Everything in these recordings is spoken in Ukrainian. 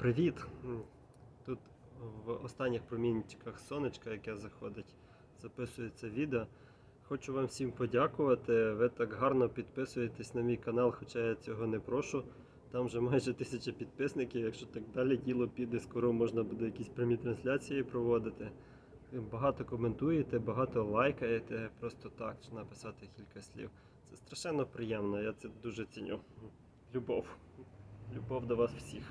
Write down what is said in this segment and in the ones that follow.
Привіт! Тут в останніх промінчиках сонечка, яке заходить, записується відео. Хочу вам всім подякувати. Ви так гарно підписуєтесь на мій канал, хоча я цього не прошу. Там вже майже тисяча підписників. Якщо так далі діло піде, скоро можна буде якісь прямі трансляції проводити. Багато коментуєте, багато лайкаєте, просто так, чи написати кілька слів. Це страшенно приємно, я це дуже ціню. Любов. Любов до вас всіх.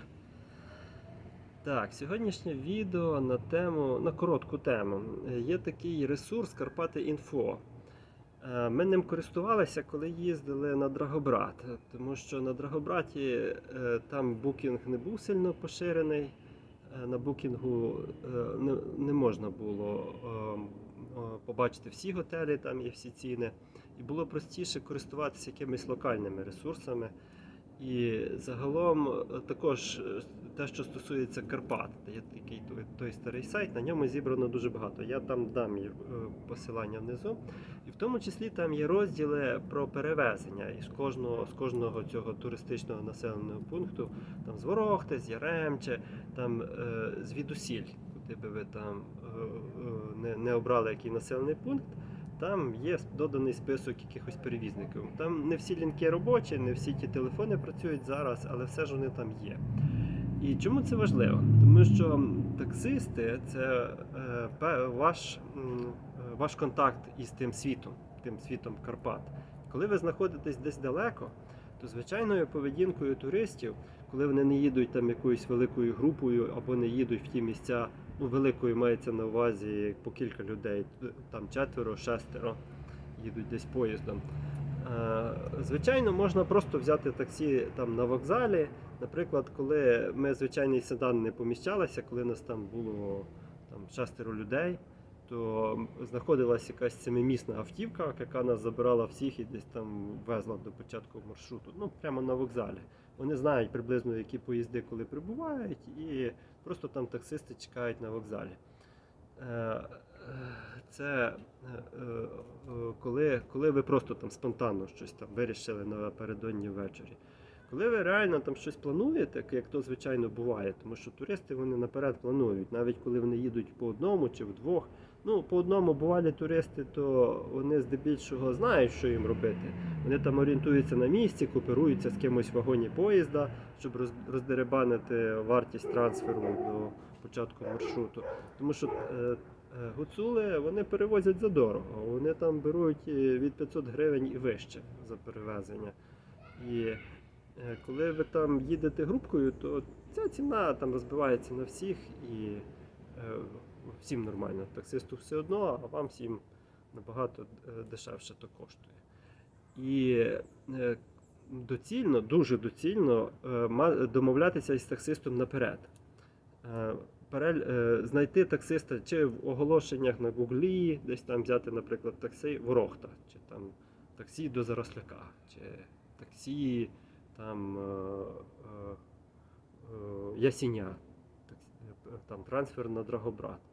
Так, сьогоднішнє відео на тему, на коротку тему. Є такий ресурс Карпати Інфо. Е, Ми ним користувалися, коли їздили на Драгобрат, тому що на Драгобраті е, там букінг не був сильно поширений. Е, На букінгу не, можна було побачити всі готелі там і всі ціни. І було простіше користуватися якимись локальними ресурсами. І загалом е, також е, те, що стосується Карпат, є такий той, той старий сайт, на ньому зібрано дуже багато. Я там дам е, посилання внизу. І в тому числі там є розділи про перевезення із кожного з кожного цього туристичного населеного пункту, там з Ворохти, з Яремче, там звідусіль, куди би ви там не, не обрали який населений пункт. Там є доданий список якихось перевізників. Там не всі лінки робочі, не всі ті телефони працюють зараз, але все ж вони там є. І чому це важливо? Тому що таксисти це е, ваш, е, ваш контакт із тим світом, тим світом Карпат. Коли ви знаходитесь десь далеко, то звичайною поведінкою туристів, коли вони не їдуть там якоюсь великою групою або не їдуть в ті місця, ну великою мається на увазі по кілька людей, там четверо, шестеро їдуть десь поїздом. Е, Звичайно, можна просто взяти таксі там на вокзалі. Наприклад, коли ми звичайний седан не поміщалися, коли нас там було там шестеро людей, то знаходилася якась семимісна автівка, яка нас забирала всіх і десь там везла до початку маршруту. Ну прямо на вокзалі. Вони знають приблизно, які поїзди коли прибувають, і просто там таксисти чекають на вокзалі. Е, е, Це е, коли, коли ви просто там спонтанно щось там вирішили напередодні ввечері. Коли ви реально там щось плануєте, як то звичайно буває, тому що туристи вони наперед планують, навіть коли вони їдуть по одному чи вдвох. Ну, по одному бувалі туристи, то вони здебільшого знають, що їм робити. Вони там орієнтуються на місці, кооперуються з кимось в вагоні поїзда, щоб роздеребанити вартість трансферу до початку маршруту. Тому що е, е, гуцули вони перевозять за дорого. Вони там беруть е, від 500 гривень і вище за перевезення. І е, коли ви там їдете групкою, то ця ціна там розбивається на всіх і е, всім нормально. Таксисту все одно, а вам всім набагато е, дешевше то коштує. І е, доцільно, дуже доцільно е, домовлятися із таксистом наперед. Знайти таксиста чи в оголошеннях на Гуглі, десь там взяти, наприклад, таксі Ворохта, чи там таксі до Заросляка, чи таксі там Ясіня, там трансфер на Драгобрат.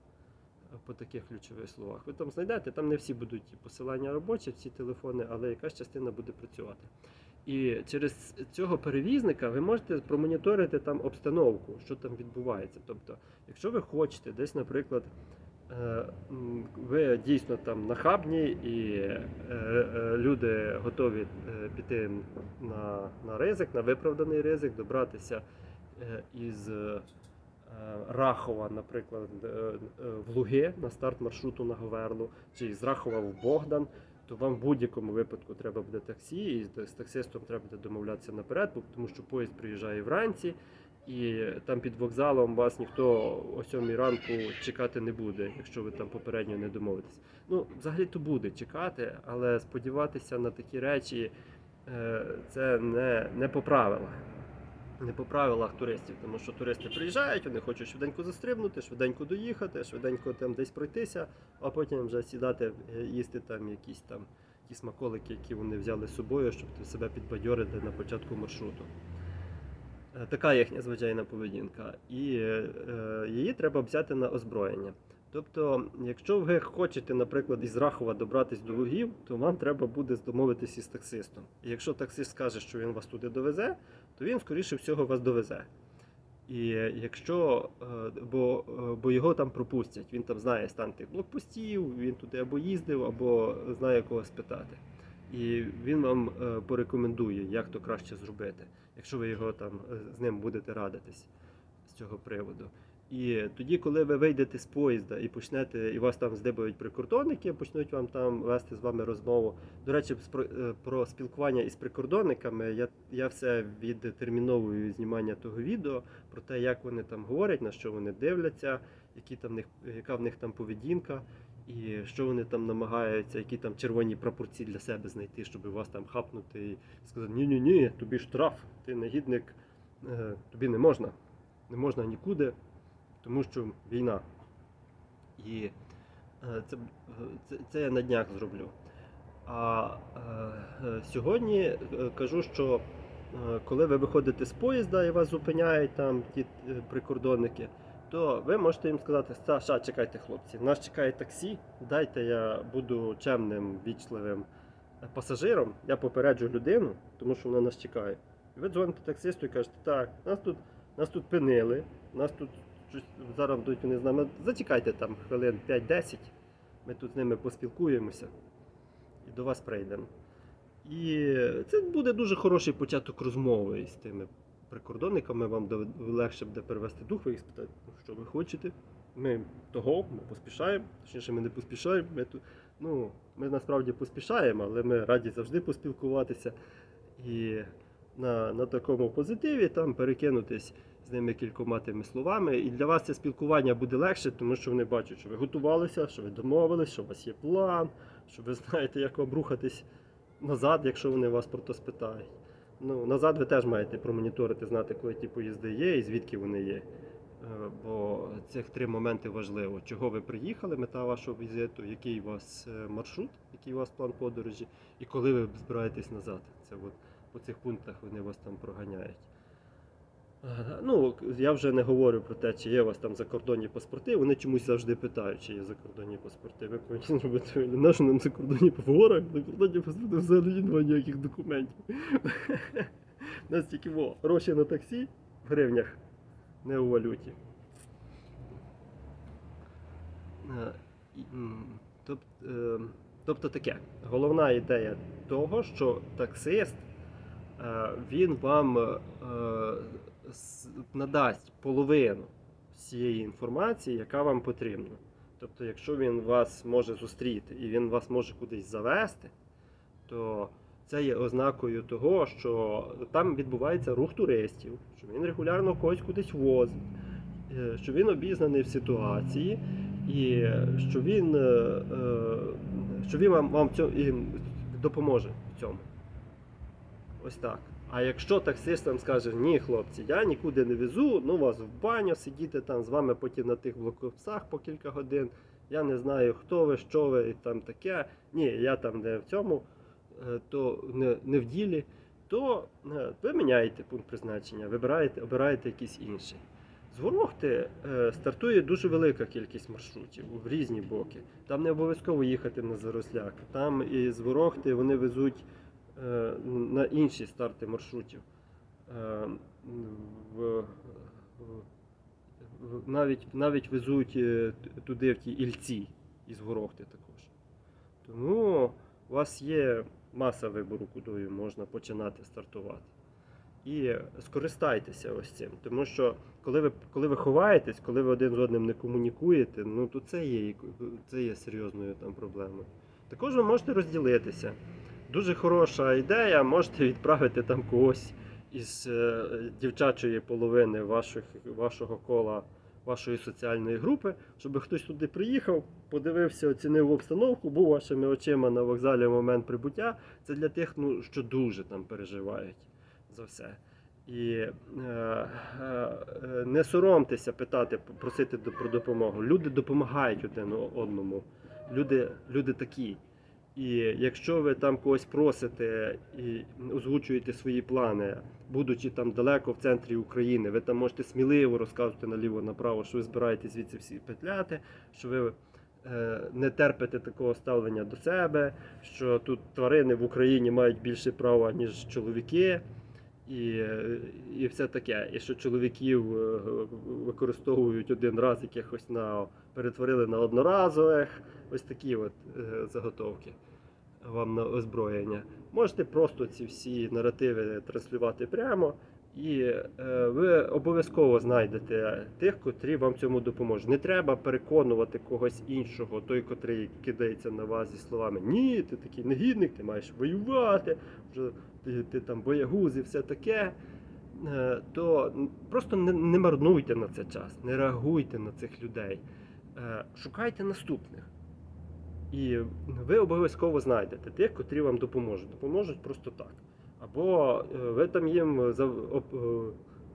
По таких ключових словах. Ви там знайдете, там не всі будуть посилання робочі, всі телефони, але якась частина буде працювати. І через цього перевізника ви можете промоніторити там обстановку, що там відбувається. Тобто, якщо ви хочете десь, наприклад, е, ви дійсно там нахабні і е, е, люди готові піти на, на ризик, на виправданий ризик, добратися із Рахова, наприклад, е, е, в Луги на старт маршруту на Говерлу, чи з Рахова в Богдан, то вам в будь-якому випадку треба буде таксі, і з- таксистом треба буде домовлятися наперед, тому що поїзд приїжджає вранці, і там під вокзалом вас ніхто о 7 ранку чекати не буде, якщо ви там попередньо не домовитесь. Ну, взагалі то буде чекати, але сподіватися на такі речі е, це не, не по правилах. Не по правилах туристів, тому що туристи приїжджають, вони хочуть швиденько застрибнути, швиденько доїхати, швиденько там десь пройтися, а потім вже сідати, е, їсти там якісь там ті смаколики, які вони взяли з собою, щоб себе підбадьорити на початку маршруту. Е, Така їхня звичайна поведінка. І е, її треба взяти на озброєння. Тобто, якщо ви хочете, наприклад, із Рахова добратись до Лугів, то вам треба буде домовитися із таксистом. І якщо таксист скаже, що він вас туди довезе, то він, скоріше всього, вас довезе. І якщо, е, бо, е, бо його там пропустять, він там знає стан тих блокпостів, він туди або їздив, або знає кого спитати. І він вам е, порекомендує, як то краще зробити, якщо ви його там е, з ним будете радитись з цього приводу. І тоді, коли ви вийдете з поїзда і почнете, і вас там здибають прикордонники, почнуть вам там вести з вами розмову. До речі, про, е, про спілкування із прикордонниками я, я все відтерміновую знімання того відео про те, як вони там говорять, на що вони дивляться, які там них, яка в них там поведінка, і що вони там намагаються, які там червоні прапорці для себе знайти, щоб вас там хапнути і сказати: ні ні ні тобі штраф, ти негідник, е, тобі не можна, не можна нікуди, тому що війна. І е, це, е, це, це я на днях зроблю. А е, сьогодні е, кажу, що коли ви виходите з поїзда і вас зупиняють там ті прикордонники, то ви можете їм сказати, Саша, чекайте, хлопці, нас чекає таксі, дайте я буду чемним, вічливим пасажиром, я попереджу людину, тому що вона нас чекає. І ви дзвоните таксисту і кажете, так, нас тут, нас тут пинили, нас тут зараз будуть вони з нами. Зачекайте там хвилин 5-10, ми тут з ними поспілкуємося і до вас прийдемо. І це буде дуже хороший початок розмови з тими прикордонниками. Вам легше буде перевести дух, ви їх спитаєте, «Ну, що ви хочете. Ми того, ми поспішаємо. Точніше, ми не поспішаємо. Ми, тут, ну, ми насправді поспішаємо, але ми раді завжди поспілкуватися. І на, на такому позитиві там перекинутись з ними кількома тими словами. І для вас це спілкування буде легше, тому що вони бачать, що ви готувалися, що ви домовились, що у вас є план, що ви знаєте, як вам рухатись назад, якщо вони вас про то спитають. Ну, назад ви теж маєте промоніторити, знати, коли ті поїзди є і звідки вони є. Е, Бо цих три моменти важливо. Чого ви приїхали, мета вашого візиту, який у вас е, маршрут, який у вас план подорожі, і коли ви збираєтесь назад. Це от по цих пунктах вони вас там проганяють. Ну, я вже не говорю про те, чи є у вас там закордонні паспорти. Вони чомусь завжди питають, чи є закордонні паспорти. Ви повинні зробити наші нам закордонні паспорти. Закордонні паспорти взагалі немає ніяких документів. У нас тільки во, гроші на таксі в гривнях, не у валюті. Е, е, Тобто таке, головна ідея того, що таксист е, він вам надасть половину всієї інформації, яка вам потрібна. Тобто, якщо він вас може зустріти і він вас може кудись завести, то це є ознакою того, що там відбувається рух туристів, що він регулярно когось кудись возить, е, що він обізнаний в ситуації, і що він, е, е, що він вам, вам допоможе в цьому. Ось так. А якщо таксист вам скаже, ні, хлопці, я нікуди не везу, ну вас в баню, сидіти там з вами потім на тих блокпостах по кілька годин, я не знаю, хто ви, що ви і там таке. Ні, я там не в цьому, е, то не, не в ділі, то е, ви міняєте пункт призначення, вибираєте, обираєте якийсь інший. З Ворохти е, стартує дуже велика кількість маршрутів в різні боки. Там не обов'язково їхати на Заросляк. Там із Ворохти вони везуть на інші старти маршрутів. Е, в, навіть, навіть везуть е, туди в ті Ільці із Ворохти також. Тому у вас є маса вибору, куди можна починати стартувати. І скористайтеся ось цим. Тому що коли ви, коли ви ховаєтесь, коли ви один з одним не комунікуєте, ну то це є, це є серйозною там проблемою. Також ви можете розділитися. Дуже хороша ідея, можете відправити там когось із е, дівчачої половини ваших, вашого кола, вашої соціальної групи, щоб хтось туди приїхав, подивився, оцінив обстановку, був вашими очима на вокзалі в момент прибуття. Це для тих, ну, що дуже там переживають за все. І е, е, не соромтеся питати, просити про допомогу. Люди допомагають один одному. Люди, люди такі. І якщо ви там когось просите і озвучуєте свої плани, будучи там далеко в центрі України, ви там можете сміливо розказувати наліво направо, що ви збираєтесь звідси всі петляти, що ви е, не терпите такого ставлення до себе, що тут тварини в Україні мають більше права, ніж чоловіки. І, і все таке. І що чоловіків е, використовують один раз якихось на перетворили на одноразових. Ось такі от е, заготовки вам на озброєння. Можете просто ці всі наративи транслювати прямо, і е, ви обов'язково знайдете тих, котрі вам цьому допоможуть. Не треба переконувати когось іншого, той, котрий кидається на вас зі словами Ні, ти такий негідник, ти маєш воювати, ти, ти там боягуз і все таке. Е, То просто не, не марнуйте на це час, не реагуйте на цих людей. Е, Шукайте наступних. І ви обов'язково знайдете тих, котрі вам допоможуть. Допоможуть просто так. Або е, ви там їм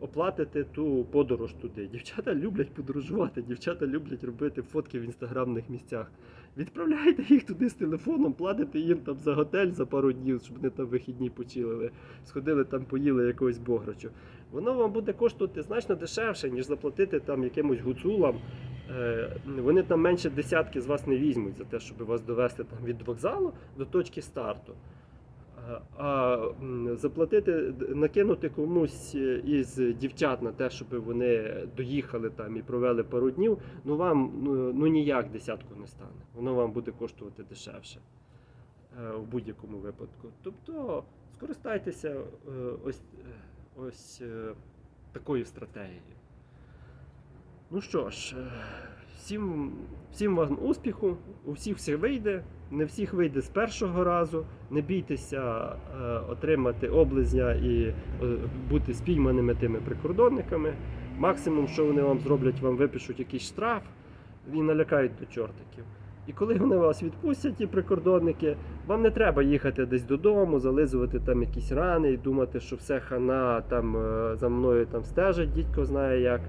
за- оп- оплатите ту подорож туди. Дівчата люблять подорожувати, дівчата люблять робити фотки в інстаграмних місцях. Відправляйте їх туди з телефоном, платите їм там за готель за пару днів, щоб вони там вихідні почилили, сходили там, поїли якогось бограчу. Воно вам буде коштувати значно дешевше, ніж заплатити там якимось гуцулам. Е, Вони там менше десятки з вас не візьмуть за те, щоб вас довести там від вокзалу до точки старту. А- заплатити, накинути комусь е, із дівчат на те, щоб вони доїхали там і провели пару днів, ну вам ну, ну ніяк десятку не стане. Воно вам буде коштувати дешевше е, в будь-якому випадку. Тобто скористайтеся е, ось, ось такою стратегією. Ну що ж, всім, всім вам успіху, у всіх все вийде, не всіх вийде з першого разу. Не бійтеся е, отримати облизня і е, бути спійманими тими прикордонниками. Максимум, що вони вам зроблять, вам випишуть якийсь штраф і налякають до чортиків. І коли вони вас відпустять, ті прикордонники, вам не треба їхати десь додому, зализувати там якісь рани і думати, що все хана там е, за мною там стежить, дідько знає як.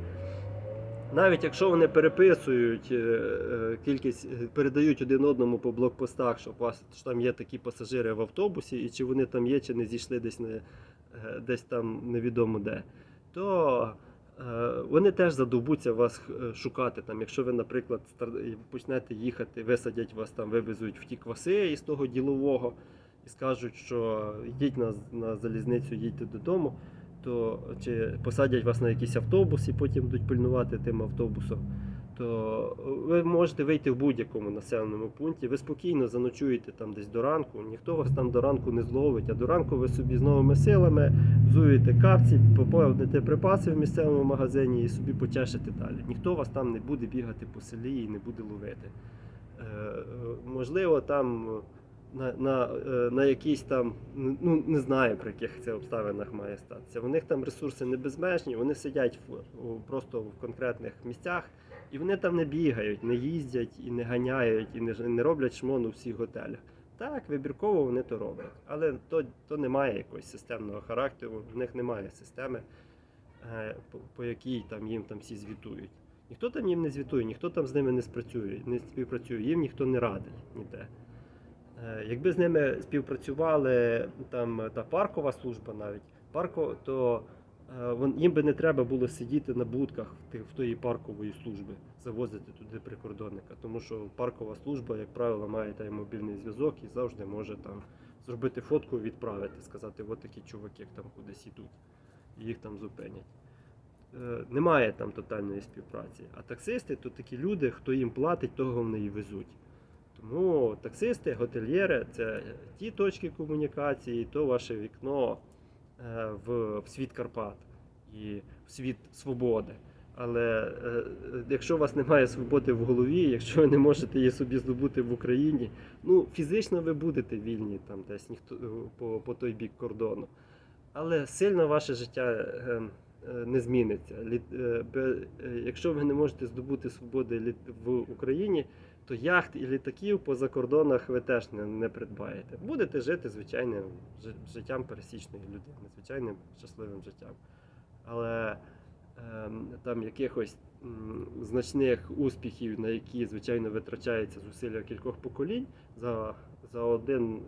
Навіть якщо вони переписують е, е, кількість, е, передають один одному по блокпостах, що що там є такі пасажири в автобусі, і чи вони там є, чи не зійшли десь не, десь там невідомо де, то вони теж задовбуться вас шукати. Там, якщо ви, наприклад, почнете їхати, висадять вас там, вивезуть в ті кваси із того ділового і скажуть, що йдіть на, на залізницю, їдьте додому то чи посадять вас на якийсь автобус і потім будуть пильнувати тим автобусом, то ви можете вийти в будь-якому населеному пункті. Ви спокійно заночуєте там десь до ранку, ніхто вас там до ранку не зловить, а до ранку ви собі з новими силами взуєте капці, поповните припаси в місцевому магазині і собі почешете далі. Ніхто вас там не буде бігати по селі і не буде ловити. Е, е, можливо, там на, на, е, на якійсь там, ну не знаю, при яких це обставинах має статися. У них там ресурси не безмежні, вони сидять в, просто в конкретних місцях, і вони там не бігають, не їздять і не ганяють, і не, не роблять шмон у всіх готелях. Так, вибірково вони то роблять, але то, то немає якогось системного характеру, в них немає системи, е, по, по якій там їм там всі звітують. Ніхто там їм не звітує, ніхто там з ними не спрацює, не співпрацює, їм ніхто не радить ніде. Е, Якби з ними співпрацювали там та паркова служба навіть, парко, то е, їм би не треба було сидіти на будках в, тої паркової служби, завозити туди прикордонника. Тому що паркова служба, як правило, має та мобільний зв'язок і завжди може там зробити фотку, відправити, сказати, от такі чуваки там кудись ідуть, і їх там зупинять. Е, Немає там тотальної співпраці. А таксисти то такі люди, хто їм платить, того вони і везуть. Тому таксисти, готельєри це ті точки комунікації, то ваше вікно е, в, світ Карпат і в світ свободи. Але е, якщо у вас немає свободи в голові, якщо ви не можете її собі здобути в Україні, ну фізично ви будете вільні там десь ніхто по, по той бік кордону. Але сильно ваше життя е, не зміниться. Е, е, Якщо ви не можете здобути свободи в Україні, то яхт і літаків по закордонах ви теж не, не придбаєте. Будете жити звичайним життям пересічної людини, звичайним щасливим життям. Але ем, там якихось значних успіхів, на які, звичайно, витрачається зусилля кількох поколінь за, за один.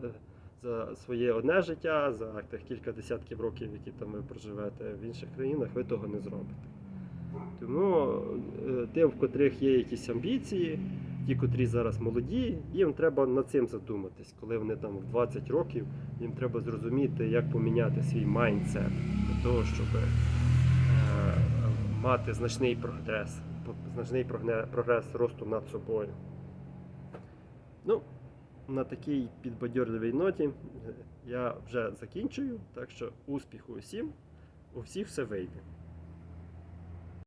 За своє одне життя, за тих кілька десятків років, які там ви проживете в інших країнах, ви того не зробите. Тому е, тим, в котрих є якісь амбіції, ті, котрі зараз молоді, їм треба над цим задуматись, коли вони там в 20 років, їм треба зрозуміти, як поміняти свій майндсет для того, щоб е, мати значний прогрес, значний прогрес росту над собою. Ну, на такій підбадьорливій ноті е, я вже закінчую, так що успіху усім, у всіх все вийде.